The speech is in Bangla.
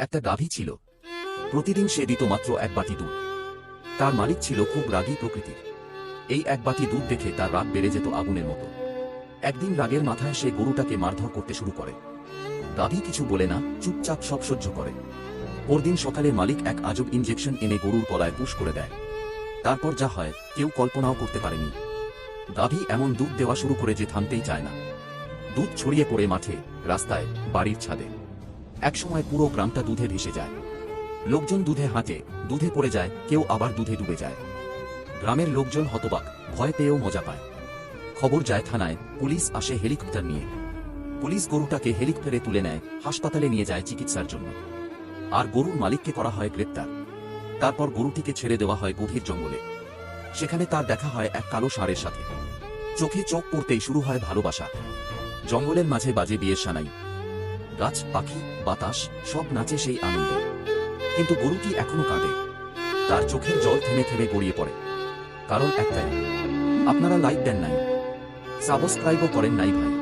একটা গাভী ছিল। প্রতিদিন সে দিত মাত্র এক বাটি দুধ। তার মালিক ছিল খুব রাগী প্রকৃতির। এই এক বাটি দুধ দেখে তার রাগ বেড়ে যেত আগুনের মতো। একদিন রাগের মাথায় সে গরুটাকে মারধর করতে শুরু করে। গাভী কিছু বলে না, চুপচাপ সব সহ্য করে। পরদিন সকালে মালিক এক আজব ইঞ্জেকশন এনে গরুর গলায় পুশ করে দেয়। তারপর যা হয়, কেউ কল্পনাও করতে পারেনি। গাভী এমন দুধ দেওয়া শুরু করে যে থামতেই চায় না। দুধ ছড়িয়ে পড়ে মাঠে, রাস্তায়, বাড়ির ছাদে। একসময় পুরো গ্রামটা দুধে ভেসে যায়। লোকজন দুধে হাঁটে, দুধে পড়ে যায়, কেউ আবার দুধে ডুবে যায়। গ্রামের লোকজন হতবাক, ভয় পেয়েও মজা পায়। খবর যায় থানায়, পুলিশ আসে হেলিকপ্টার নিয়ে। পুলিশ গরুটাকে হেলিকপ্টারে তুলে নেয়, হাসপাতালে নিয়ে যায় চিকিৎসার জন্য। আর গরুর মালিককে করা হয় গ্রেপ্তার। তারপর গরুটিকে ছেড়ে দেওয়া হয় গভীর জঙ্গলে। সেখানে তার দেখা হয় এক কালো ষাঁড়ের সাথে। চোখে চোখ পড়তেই শুরু হয় ভালোবাসা। জঙ্গলের মাঝে বাজে বিয়ের সানাই। গাছ, পাখি, বাতাস, সব নাচে সেই আনন্দে। কিন্তু গরুটি এখনও কাঁদে? তার চোখের জল থেমে থেমে গড়িয়ে পড়ে। কারণ একটাই, আপনারা লাইক দেন নাই। সাবস্ক্রাইবও করেন নাই ভাই।